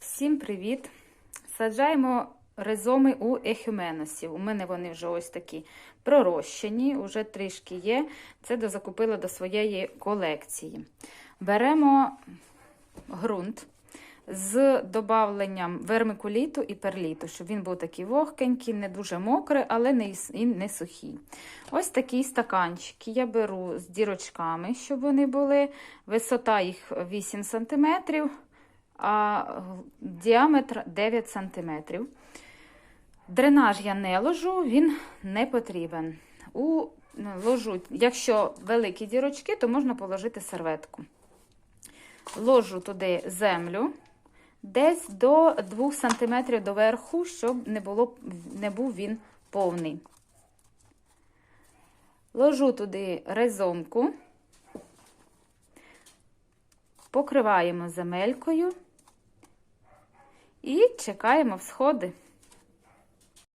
Всім привіт! Саджаємо ризоми у ехюменосів. У мене вони вже ось такі пророщені, вже трішки є. Це дозакупила до своєї колекції. Беремо ґрунт з додавленням вермикуліту і перліту, щоб він був такий вогкенький, не дуже мокрий, але і не сухий. Ось такі стаканчики я беру з дірочками, щоб вони були. Висота їх 8 см, а діаметр 9 см. Дренаж я не ложу, він не потрібен. У ложу, якщо великі дірочки, то можна положити серветку. Ложу туди землю десь до 2 см доверху, щоб не, було, не був він повний. Ложу туди резонку, покриваємо земелькою і чекаємо всходи.